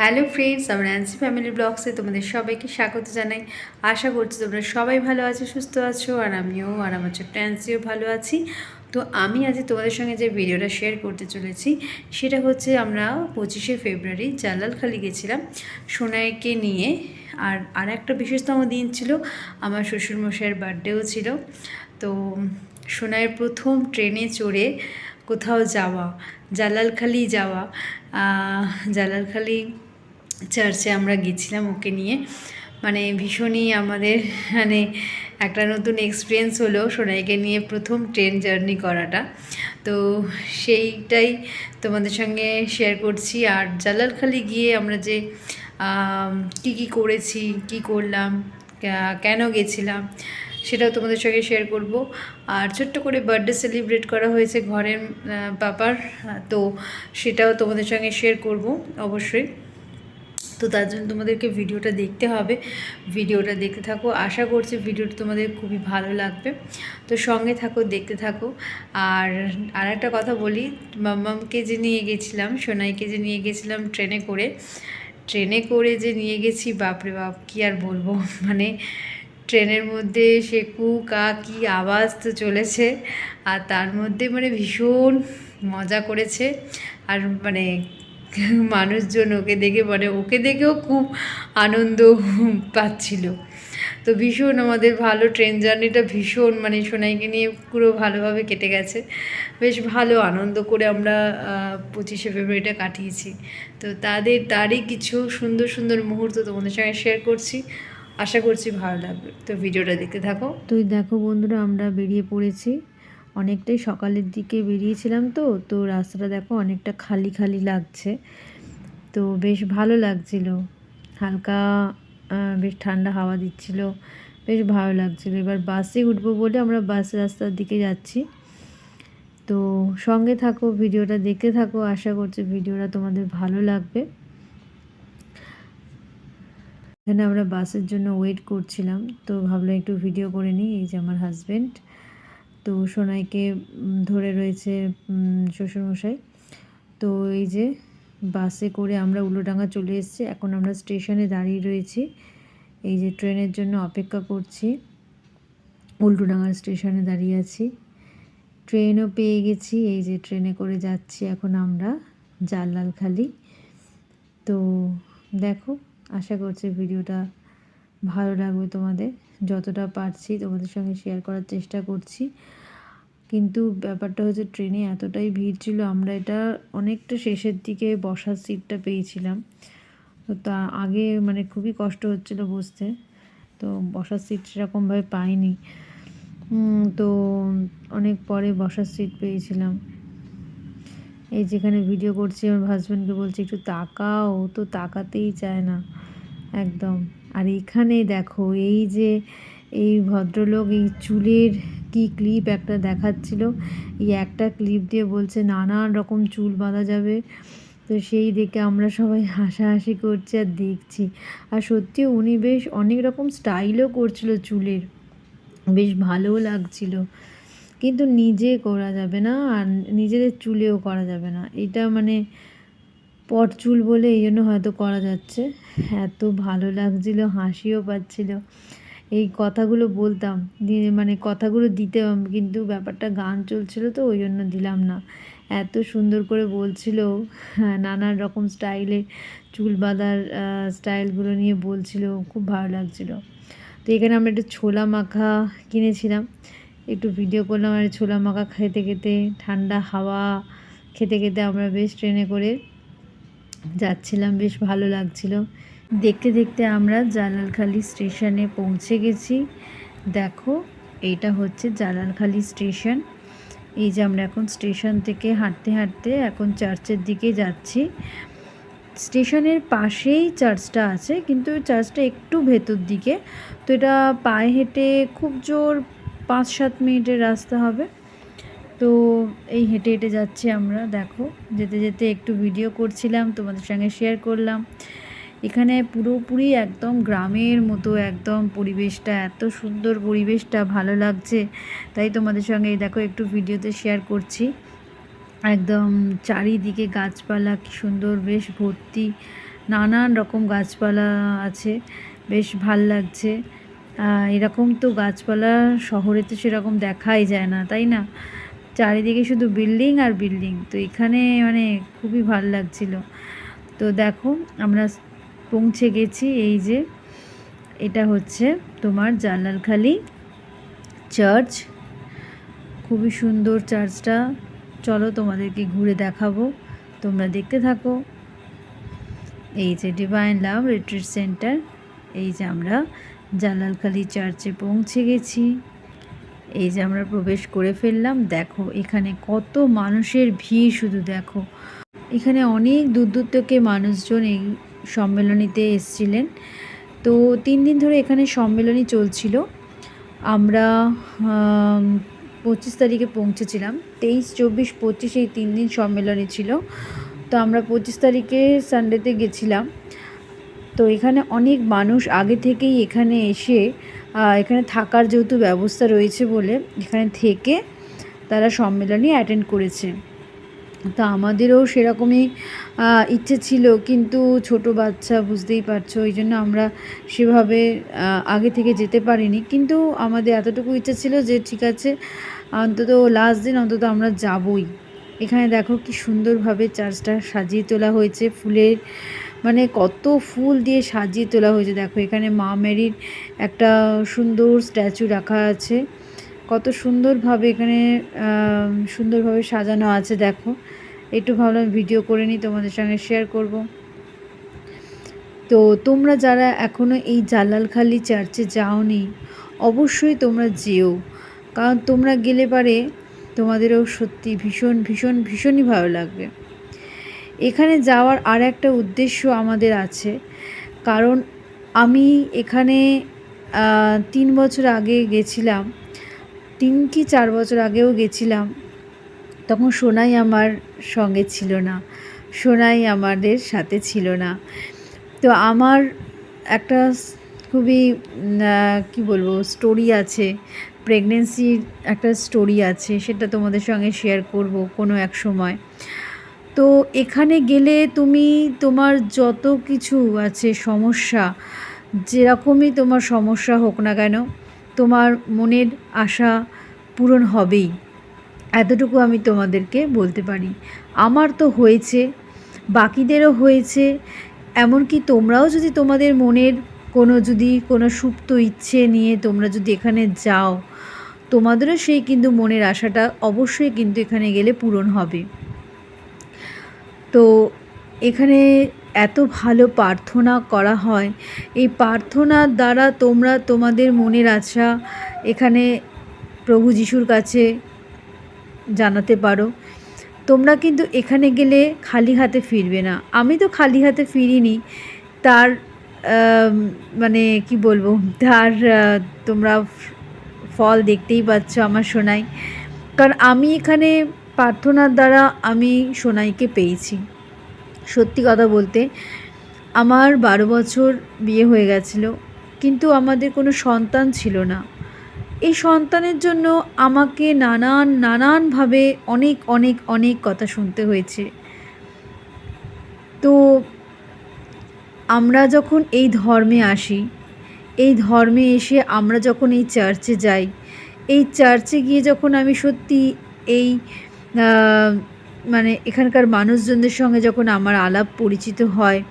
Hello friends, আমার অ্যান্সি family ব্লগসে তোমাদের সবাইকে স্বাগত জানাই। আশা করছি তোমরা সবাই ভালো আছো, সুস্থ আছো, আর আমিও, আর আমার ছোট্ট অ্যান্সিও ভালো আছি। তো আমি আজ তোমাদের সঙ্গে যে ভিডিওটা শেয়ার করতে চলেছি, সেটা হচ্ছে আমরা পঁচিশে ফেব্রুয়ারি জালালখালি গেছিলাম সোনাইকে নিয়ে। আর আর একটা বিশেষতম দিন ছিল, আমার শ্বশুরমশাইয়ের বার্থডেও ছিল। তো সোনাইয়ের প্রথম ট্রেনে চড়ে কোথাও যাওয়া, জালালখালি যাওয়া জালালখালি চার্চে আমরা গেছিলাম ওকে নিয়ে। মানে ভীষণই আমাদের মানে একটা নতুন এক্সপিরিয়েন্স হলো সোনাইকে নিয়ে প্রথম ট্রেন জার্নি করাটা। তো সেইটাই তোমাদের সঙ্গে শেয়ার করছি। আর জালালখালি গিয়ে আমরা যে কী কী করেছি, কী করলাম কেন গেছিলাম, সেটাও তোমাদের সঙ্গে শেয়ার করব। আর ছোট্ট করে বার্থডে সেলিব্রেট করা হয়েছে ঘরের পাপার তো সেটাও তোমাদের সঙ্গে শেয়ার করব, অবশ্যই। তো তার জন্য তোমাদেরকে ভিডিওটা দেখতে হবে। ভিডিওটা দেখতে থাকো। আশা করছি ভিডিওটা তোমাদের খুবই ভালো লাগবে। তো সঙ্গে থাকো, দেখতে থাকো। আর আর একটা কথা বলি, মাম্মামকে যে নিয়ে গেছিলাম, সোনাইকে যে নিয়ে গেছিলাম ট্রেনে করে ট্রেনে করে যে নিয়ে গেছি, বাপরে বাপ, কী আর বলব? মানে ট্রেনের মধ্যে সে কু, কা, কী আওয়াজ তো চলেছে। আর তার মধ্যে মানে ভীষণ মজা করেছে। আর মানে মানুষজন ওকে দেখে মানে ওকে দেখেও খুব আনন্দ পাচ্ছিল। তো ভীষণ আমাদের ভালো ট্রেন জার্নিটা ভীষণ মানে সোনাইকে নিয়ে পুরো ভালোভাবে কেটে গেছে। বেশ ভালো আনন্দ করে আমরা পঁচিশে ফেব্রুয়ারিটা কাটিয়েছি। তো তাদের, তারই কিছু সুন্দর সুন্দর মুহূর্ত তোমাদের সঙ্গে শেয়ার করছি। আশা করছি ভালো লাগবে। তো ভিডিওটা দেখতে থাকো। তুই দেখো বন্ধুরা, আমরা বেরিয়ে পড়েছি। অনেকটাই সকালের দিকে বেরিয়েছিলাম তো তো রাস্তাটা দেখো অনেকটা খালি খালি লাগছে। তো বেশ ভালো লাগছিল। হালকা বেশ ঠান্ডা হাওয়া দিচ্ছিল, বেশ ভালো লাগছিল। এবার বাসে উঠবো বলে আমরা বাস রাস্তার দিকে যাচ্ছি। তো সঙ্গে থাকো, ভিডিওটা দেখতে থাকো, আশা করছি ভিডিওটা তোমাদের ভালো লাগবে। এখানে আমরা বাসের জন্য ওয়েট করছিলাম, তো ভাবলাম একটু ভিডিও করে নিই, এই যে আমার হাজব্যান্ড তো সোনাইকে ধরে রয়েছে শ্বশুরমশাই। তো এই যে বাসে করে আমরা উলোডাঙ্গা চলে এসেছি। এখন আমরা স্টেশনে দাঁড়িয়ে রয়েছি। এই যে ট্রেনের জন্য অপেক্ষা করছি। উল্টোডাঙ্গা স্টেশনে দাঁড়িয়ে আছি। ট্রেনও পেয়ে গেছি। এই যে ট্রেনে করে যাচ্ছি এখন আমরা জাল জালালখালি তো দেখো, আশা করছি ভিডিওটা ভালো লাগবে তোমাদের। যতটা পারছি তোমাদের সঙ্গে শেয়ার করার চেষ্টা করছি। কিন্তু ব্যাপারটা হচ্ছে ট্রেনে এতটাই ভিড় ছিল, আমরা এটা অনেকটা শেষের দিকে বসার সিটটা পেয়েছিলাম। তো তা আগে মানে খুবই কষ্ট হচ্ছিল বসতে, তো বসার সিট সেরকমভাবে পাইনি। তো অনেক পরে বসার সিট পেয়েছিলাম। এই যেখানে ভিডিও করছি, আমার হাজব্যান্ডকে বলছি, একটু তাকাও। তো তাকাতেই চায় না, একদম। আর এখানে দেখো, এই যে এই ভদ্রলোক, এই চুলের কি ক্লিপ একটা দেখাচ্ছিল। এই একটা ক্লিপ দিয়ে বলছে, নানান রকম চুল বাঁধা যাবে। তো সেই দেখে আমরা সবাই হাসাহাসি করছি আর দেখছি। আর সত্যি উনি বেশ অনেক রকম স্টাইলও করছিল চুলের। বেশ ভালোও লাগছিল। কিন্তু নিজে করা যাবে না আর নিজেদের চুলেও করা যাবে না। এটা মানে পট চুল বলে এই জন্য হয়তো করা যাচ্ছে। এত ভালো লাগছিল হাসিও পাচ্ছিল। এই কথাগুলো বলতাম মানে কথাগুলো দিতাম কিন্তু ব্যাপারটা গান চলছিল তো ওই জন্য দিলাম না। এত সুন্দর করে বলছিল হ্যাঁ, নানান রকম স্টাইলে চুল বাঁধার স্টাইলগুলো নিয়ে বলছিল খুব ভালো লাগছিল। তো এখানে আমরা একটু ছোলা মাখা কিনেছিলাম। একটু ভিডিও করলাম আর ছোলা মাখা খেতে খেতে ঠান্ডা হাওয়া খেতে খেতে আমরা বেশ ট্রেনে করে যাচ্ছিলাম, বেশ ভালো লাগছিল। দেখতে দেখতে আমরা জালালখালি স্টেশনে পৌঁছে গেছি। দেখো, এইটা হচ্ছে জালালখালি স্টেশন। এই যে আমরা এখন স্টেশন থেকে হাঁটতে হাঁটতে এখন চার্চের দিকে যাচ্ছি। স্টেশনের পাশেই চার্চটা আছে, কিন্তু চার্চটা একটু ভেতর দিকে। তো এটা পায়ে হেঁটে খুব জোর পাঁচ সাত মিনিটের রাস্তা হবে। তো এই হেঁটে হেঁটে যাচ্ছি আমরা, দেখো। যেতে যেতে একটু ভিডিও করছিলাম, তোমাদের সঙ্গে শেয়ার করলাম। এখানে পুরোপুরি একদম গ্রামের মতো, একদম পরিবেশটা, এত সুন্দর পরিবেশটা, ভালো লাগছে। তাই তোমাদের সঙ্গে দেখো একটু ভিডিওতে শেয়ার করছি। একদম চারিদিকে গাছপালা, কি সুন্দর, বেশ ভর্তি, নানান রকম গাছপালা আছে, বেশ ভালো লাগছে। এরকম তো গাছপালা শহরে তো সেরকম দেখাই যায় না, তাই না? চারিদিকে শুধু বিল্ডিং আর বিল্ডিং। তো এখানে মানে খুবই ভালো লাগছিল। তো দেখো, আমরা পৌঁছে গেছি। এই যে, এটা হচ্ছে তোমার জালালখালি চার্চ। খুবই সুন্দর চার্চটা। চলো তোমাদেরকে ঘুরে দেখাবো। তোমরা দেখতে থাকো। এই যে ডিভাইন লাভ রিট্রিট সেন্টার এই যে আমরা জালালখালি চার্চে পৌঁছে গেছি। এই যে আমরা প্রবেশ করে ফেললাম, দেখো এখানে কত মানুষের ভিড় শুধু দেখো। এখানে অনেক দূর দূর থেকে মানুষজন এই সম্মেলনীতে এসছিলেন। তো তিন দিন ধরে এখানে সম্মেলনী চলছিল। আমরা পঁচিশ তারিখে পৌঁছেছিলাম। তেইশ, চব্বিশ, পঁচিশ এই তিন দিন সম্মেলনী ছিল। তো আমরা পঁচিশ তারিখে সানডেতে গেছিলাম। তো এখানে অনেক মানুষ আগে থেকেই এখানে এসে এখানে থাকার যেহেতু ব্যবস্থা রয়েছে বলে এখানে থেকে তারা সম্মেলনী অ্যাটেন্ড করেছে। তো আমাদেরও সেরকমই ইচ্ছে ছিল কিন্তু ছোট বাচ্চা বুঝতেই পারছ ওই জন্য আমরা সেভাবে আগে থেকে যেতে পারিনি। কিন্তু আমাদের এতটুকু ইচ্ছে ছিল যে ঠিক আছে, অন্তত লাস্ট দিন অন্তত আমরা যাবই। এখানে দেখো কি সুন্দরভাবে চার্চটা সাজিয়ে তোলা হয়েছে, ফুলের মানে কত ফুল দিয়ে সাজিয়ে তোলা হয়েছে। দেখো, এখানে মা মেরির একটা সুন্দর স্ট্যাচু রাখা আছে। কত সুন্দরভাবে এখানে সুন্দরভাবে সাজানো আছে, দেখো। একটু ভাবলাম ভিডিও করে নিই, তোমাদের সঙ্গে শেয়ার করব। তো তোমরা যারা এখনও এই জালালখালি চার্চে যাওনি, অবশ্যই তোমরা যেও। কারণ তোমরা গেলে পারে তোমাদেরও সত্যি ভীষণ ভীষণ, ভীষণই ভালো লাগবে। এখানে যাওয়ার আর একটা উদ্দেশ্য আমাদের আছে। কারণ আমি এখানে তিন বছর আগে গেছিলাম, তিন কি চার বছর আগেও গেছিলাম, তখন সোনাই আমার সঙ্গে ছিল না, সোনাই আমাদের সাথে ছিল না। তো আমার একটা খুবই কি বলব স্টোরি আছে প্রেগনেন্সির একটা স্টোরি আছে, সেটা তোমাদের সঙ্গে শেয়ার করব কোনো এক সময়। তো এখানে গেলে তুমি তোমার যত কিছু আছে সমস্যা, যেরকমই তোমার সমস্যা হোক না কেন, তোমার মনের আশা পূরণ হবেই। এতটুকু আমি তোমাদেরকে বলতে পারি। আমার তো হয়েছে, বাকিদেরও হয়েছে, এমনকি তোমরাও যদি তোমাদের মনের কোনো যদি কোনো সুপ্ত ইচ্ছে নিয়ে তোমরা যদি এখানে যাও, তোমাদেরও সেই কিন্তু মনের আশাটা অবশ্যই কিন্তু এখানে গেলে পূরণ হবে। তো এখানে এত ভালো প্রার্থনা করা হয়। এই প্রার্থনার দ্বারা তোমরা তোমাদের মনের আশা এখানে প্রভু যিশুর কাছে জানাতে পারো। তোমরা কিন্তু এখানে গেলে খালি হাতে ফিরবে না। আমি তো খালি হাতে ফিরিনি। তার মানে কি বলব? তার তোমরা ফল দেখতেই পাচ্ছ আমার সোনাই কারণ আমি এখানে প্রার্থনার দ্বারা আমি সোনাইকে পেয়েছি। সত্যি কথা বলতে, আমার বারো বছর বিয়ে হয়ে গেছিল, কিন্তু আমাদের কোনো সন্তান ছিল না। এই সন্তানের জন্য আমাকে নানান, নানানভাবে অনেক অনেক অনেক কথা শুনতে হয়েছে। তো আমরা যখন এই ধর্মে আসি, এই ধর্মে এসে আমরা যখন এই চার্চে যাই, এই চার্চে গিয়ে যখন আমি সত্যি এই মানে এখানকার মানুষজনদের সঙ্গে যখন আমার আলাপ পরিচিত হয়,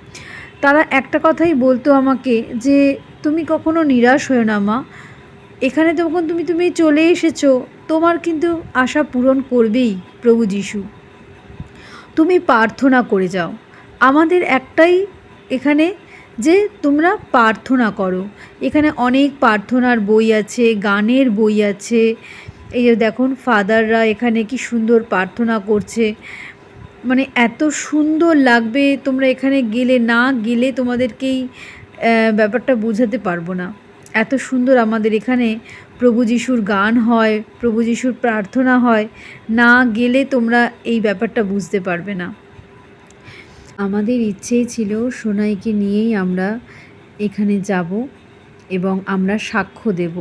তারা একটা কথাই বলতো আমাকে যে, তুমি কখনো নিরাশ হয়েও না মা। এখানে তখন তুমি তুমি চলে এসেছ, তোমার কিন্তু আশা পূরণ করবেই প্রভু যিশু। তুমি প্রার্থনা করে যাও। আমাদের একটাই এখানে যে, তোমরা প্রার্থনা করো। এখানে অনেক প্রার্থনার বই আছে, গানের বই আছে এই যে দেখুন, ফাদাররা এখানে কি সুন্দর প্রার্থনা করছে। মানে এত সুন্দর লাগবে তোমরা এখানে গেলে, না গেলে তোমাদেরকেই ব্যাপারটা বোঝাতে পারব না। এত সুন্দর আমাদের এখানে প্রভু যিশুর গান হয়, প্রভু যিশুর প্রার্থনা হয়, না গেলে তোমরা এই ব্যাপারটা বুঝতে পারবে না। আমাদের ইচ্ছেই ছিল সোনাইকে নিয়েই আমরা এখানে যাব এবং আমরা সাক্ষ্য দেব।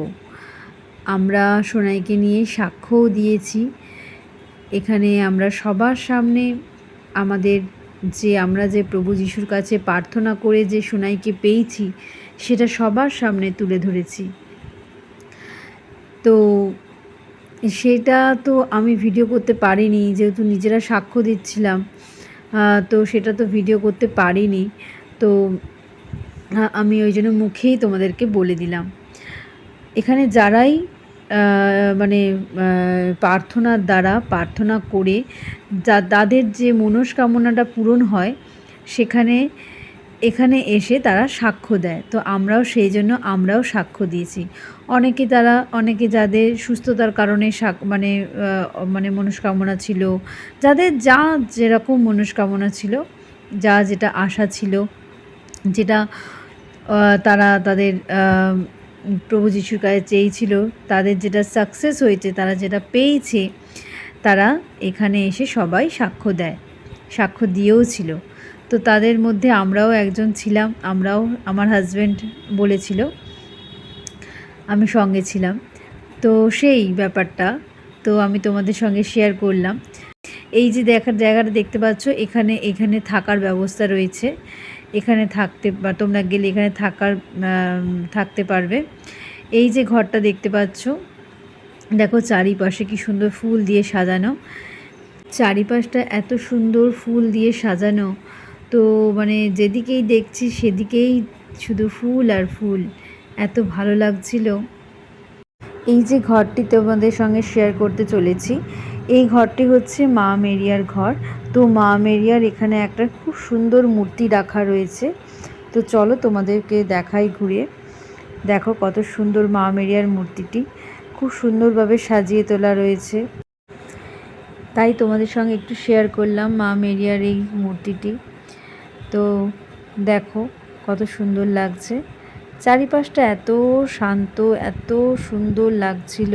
আমরা সোনাইকে নিয়ে সাক্ষ্যও দিয়েছি। এখানে আমরা সবার সামনে আমাদের যে আমরা যে প্রভু যিশুর কাছে প্রার্থনা করে যে সোনাইকে পেয়েছি, সেটা সবার সামনে তুলে ধরেছি। তো সেটা তো আমি ভিডিও করতে পারিনি, যেহেতু নিজেরা সাক্ষ্য দিচ্ছিলাম তো সেটা তো ভিডিও করতে পারিনি। তো আমি ওই জন্য মুখেই তোমাদেরকে বলে দিলাম। এখানে যারাই মানে প্রার্থনার দ্বারা প্রার্থনা করে যা, তাদের যে মনস্কামনাটা পূরণ হয়, সেখানে, এখানে এসে তারা সাক্ষ্য দেয়। তো আমরাও সেই জন্য আমরাও সাক্ষ্য দিয়েছি। অনেকে তারা, অনেকে যাদের সুস্থতার কারণে সাক মানে মানে মনস্কামনা ছিল, যাদের যা যেরকম মনস্কামনা ছিল, যা যেটা আশা ছিল, যেটা তারা তাদের প্রভু যিশুর কাছে চেয়েছিল, তাদের যেটা সাকসেস হয়েছে, তারা যেটা পেয়েছে, তারা এখানে এসে সবাই সাক্ষ্য দেয়, সাক্ষ্য দিয়েও ছিল। তো তাদের মধ্যে আমরাও একজন ছিলাম, আমরাও, আমার হাজব্যান্ড বলেছিল, আমি সঙ্গে ছিলাম। তো সেই ব্যাপারটা, তো আমি তোমাদের সঙ্গে শেয়ার করলাম। এই যে দেখার জায়গাটা দেখতে পাচ্ছ, এখানে এখানে থাকার ব্যবস্থা রয়েছে। এখানে থাকতে বা তোমরা গেলে এখানে থাকার থাকতে পারবে। এই যে ঘরটা দেখতে পাচ্ছ, দেখো চারিপাশে কি সুন্দর ফুল দিয়ে সাজানো। চারিপাশটা এত সুন্দর ফুল দিয়ে সাজানো। তো মানে যেদিকেই দেখছি সেদিকেই শুধু ফুল আর ফুল। এত ভালো লাগছিল। এই যে ঘরটি তোমাদের সঙ্গে শেয়ার করতে চলেছি। এই ঘরটি হচ্ছে মা মেরিয়ার ঘর। তো মা মেরিয়ার এখানে একটা খুব সুন্দর মূর্তি রাখা রয়েছে। তো চলো তোমাদেরকে দেখাই ঘুরে দেখো কত সুন্দর মা মেরিয়ার মূর্তিটি। খুব সুন্দরভাবে সাজিয়ে তোলা রয়েছে। তাই তোমাদের সঙ্গে একটু শেয়ার করলাম মা মেরিয়ার এই মূর্তিটি। তো দেখো কত সুন্দর লাগছে। চারিপাশটা এত শান্ত, এত সুন্দর লাগছিল।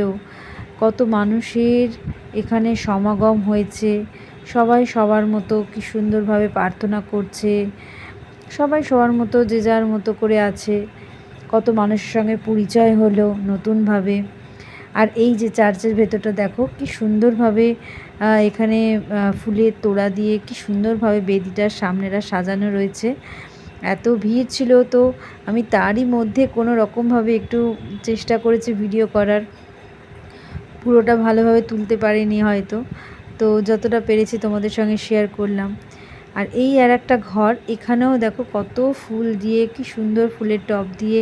কত মানুষের এখানে সমাগম হয়েছে। সবাই সবার মতো কি সুন্দরভাবে প্রার্থনা করছে। সবাই সবার মতো যে যার মতো করে আছে। কত মানুষের সঙ্গে পরিচয় হলো নতুনভাবে। আর এই যে চার্চের ভেতরটা দেখো, কি সুন্দরভাবে এখানে ফুলের তোড়া দিয়ে কি সুন্দরভাবে বেদিটার সামনেরা সাজানো রয়েছে। এত ভিড় ছিল তো আমি তারই মধ্যে কোনো রকমভাবে একটু চেষ্টা করেছি ভিডিও করার। পুরোটা ভালোভাবে তুলতে পারিনি হয়তো। তো যতটা পেরেছি তোমাদের সঙ্গে শেয়ার করলাম। আর এই আর একটা ঘর, এখানেও দেখো কত ফুল দিয়ে, কি সুন্দর ফুলের টব দিয়ে,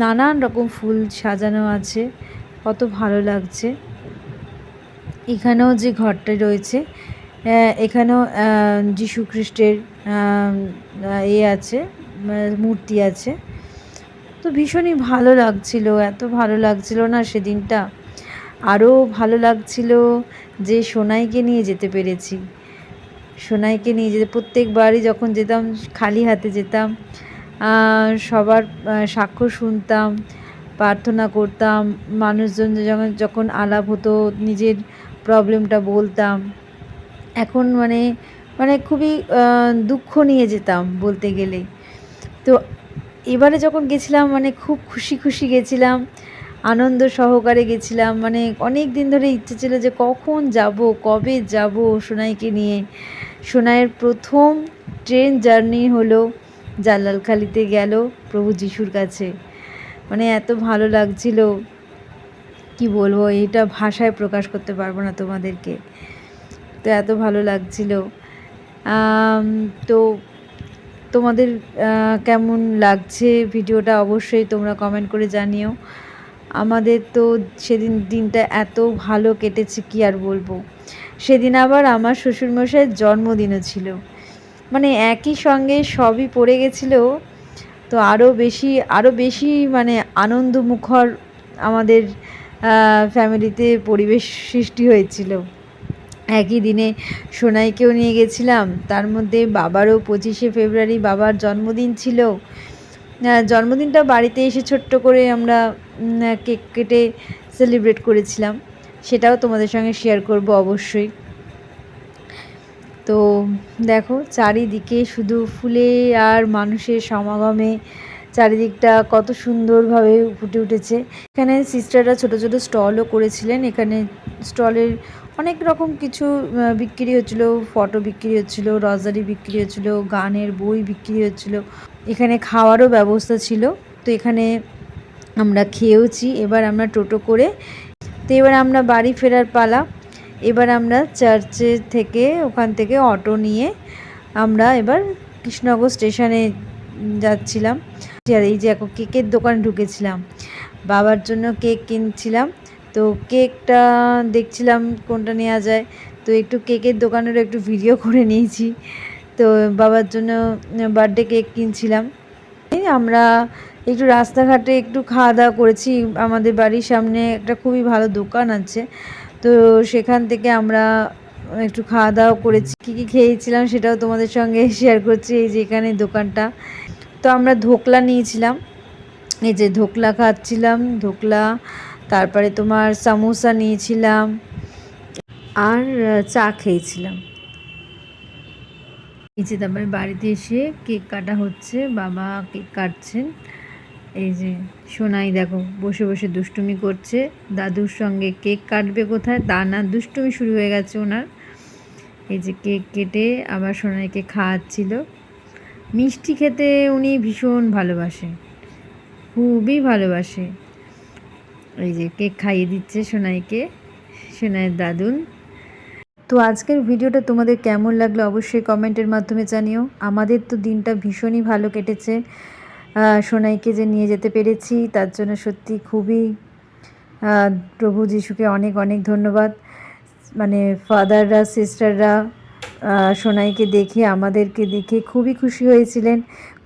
নানান রকম ফুল সাজানো আছে, কত ভালো লাগছে। এখানেও যে ঘরটা রয়েছে এখানেও খ্রিস্টের এ আছে মূর্তি আছে। তো ভীষণই ভালো লাগছিল, এত ভালো লাগছিল না সেদিনটা। আরও ভালো লাগছিল যে সোনাইকে নিয়ে যেতে পেরেছি। সোনাইকে নিয়ে যেতে, প্রত্যেকবারই যখন যেতাম, খালি হাতে যেতাম সবার সাক্ষ্য শুনতাম, প্রার্থনা করতাম, মানুষজন যখন যখন আলাপ হতো, নিজের প্রবলেমটা বলতাম। এখন মানে মানে খুবই দুঃখ নিয়ে যেতাম বলতে গেলে। তো এবারে যখন গেছিলাম মানে খুব খুশি খুশি গেছিলাম। আনন্দ সহকারে গেছিলাম। মানে অনেক দিন ধরে ইচ্ছে ছিল যে কখন যাব, কবে যাব সোনাইকে নিয়ে। সোনাইয়ের প্রথম ট্রেন জার্নি হলো জালালখালিতে গেল প্রভু যিশুর কাছে। মানে এত ভালো লাগছিল। কি বলব, এটা ভাষায় প্রকাশ করতে পারব না তোমাদেরকে। তো এত ভালো লাগছিল। তো তোমাদের কেমন লাগছে ভিডিওটা অবশ্যই তোমরা কমেন্ট করে জানিও। আমাদের তো সেদিন দিনটা এত ভালো কেটেছে, কি আর বলব। সেদিন আবার আমার শ্বশুরমশাইয়ের জন্মদিনও ছিল। মানে একই সঙ্গে সবই পড়ে গেছিল, তো আরও বেশি আরও বেশি মানে আনন্দমুখর আমাদের ফ্যামিলিতে পরিবেশ সৃষ্টি হয়েছিল। একই দিনে সোনাইকেও নিয়ে গেছিলাম, তার মধ্যে বাবারও পঁচিশে ফেব্রুয়ারি বাবার জন্মদিন ছিল। জন্মদিনটা বাড়িতে এসে ছোট্ট করে আমরা কেক কেটে সেলিব্রেট করেছিলাম, সেটাও তোমাদের সঙ্গে শেয়ার করব অবশ্যই। তো দেখো, চারিদিকে শুধু ফুলে আর মানুষের সমাগমে চারিদিকটা কত সুন্দরভাবে ফুটে উঠেছে। এখানে সিস্টাররা ছোট ছোট স্টলও করেছিলেন, এখানে স্টলের অনেক রকম কিছু বিক্রি হচ্ছিল ফটো বিক্রি হচ্ছিল রজারি বিক্রি হচ্ছিল, গানের বই বিক্রি হচ্ছিল। এখানে খাওয়ারও ব্যবস্থা ছিল। তো এখানে আমরা খেয়েওছি, এবার আমরা টোটো করে, তো এবার আমরা বাড়ি ফেরার পালা। এবার আমরা চার্চে থেকে, ওখান থেকে অটো নিয়ে আমরা এবার কৃষ্ণনগর স্টেশনে যাচ্ছিলাম। আর এই যে এখন কেকের দোকানে ঢুকেছিলাম। বাবার জন্য কেক কিনছিলাম। তো কেকটা দেখছিলাম কোনটা নেওয়া যায়। তো একটু কেকের দোকানেরও একটু ভিডিও করে নিয়েছি। তো বাবার জন্য বার্থডে কেক কিনছিলাম। আমরা একটু রাস্তাঘাটে একটু খাওয়া দাওয়া করেছি। আমাদের বাড়ির সামনে একটা খুবই ভালো দোকান আছে। তো সেখান থেকে আমরা একটু খাওয়া দাওয়া করেছি। কী কী খেয়েছিলাম সেটাও তোমাদের সঙ্গে শেয়ার করছি এই যে এখানে দোকানটা। তো আমরা ধোকলা নিয়েছিলাম। এই যে ধোকলা খাচ্ছিলাম, ধোকলা, তারপরে তোমার সামোসা নিয়েছিলাম আর চা খেয়েছিলাম। এই যে তারপরে বাড়িতে এসে কেক কাটা হচ্ছে, বাবা কেক কাটছেন। এই যে সোনাই দেখো, বসে বসে দুষ্টুমি করছে। দাদুর সঙ্গে কেক কাটবে কোথায়? তা না, দুষ্টুমি শুরু হয়ে গেছে ওনার। এই যে কেক কেটে আবার সোনাইকে খাওয়াচ্ছিল। মিষ্টি খেতে উনি ভীষণ ভালোবাসে। খুবই ভালোবাসে। এই যে কেক খাইয়ে দিচ্ছে সোনাইকে, সোনাইয়ের দাদুন। তো আজকের ভিডিওটা তোমাদের কেমন লাগল অবশ্যই কমেন্টের মাধ্যমে জানিও। আমাদের তো দিনটা ভীষণই ভালো কেটেছে। সোনাইকে যে নিয়ে যেতে পেরেছি, তার জন্য সত্যি খুবই প্রভু যিশুকে অনেক অনেক ধন্যবাদ। মানে ফাদাররা, সিস্টাররা সোনাইকে দেখে, আমাদেরকে দেখে খুবই খুশি হয়েছিলেন,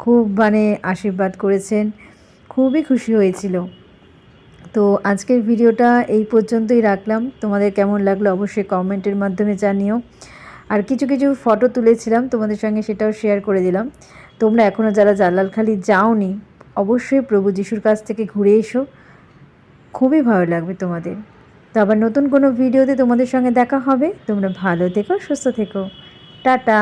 খুব মানে আশীর্বাদ করেছেন, খুবই খুশি হয়েছিল। তো আজকের ভিডিওটা এই পর্যন্তই রাখলাম। তোমাদের কেমন লাগল অবশ্যই কমেন্টের মাধ্যমে জানিও। আর কিছু কিছু ফটো তুলেছিলাম, তোমাদের সঙ্গে সেটাও শেয়ার করে দিলাম। তোমরা এখনও যারা জালালখালি যাওনি, অবশ্যই প্রভু যিশুর কাছ থেকে ঘুরে এসো। খুবই ভালো লাগবে তোমাদের। তো আবার নতুন কোনো ভিডিওতে তোমাদের সঙ্গে দেখা হবে। তোমরা ভালো থেকো, সুস্থ থেকো। টাটা।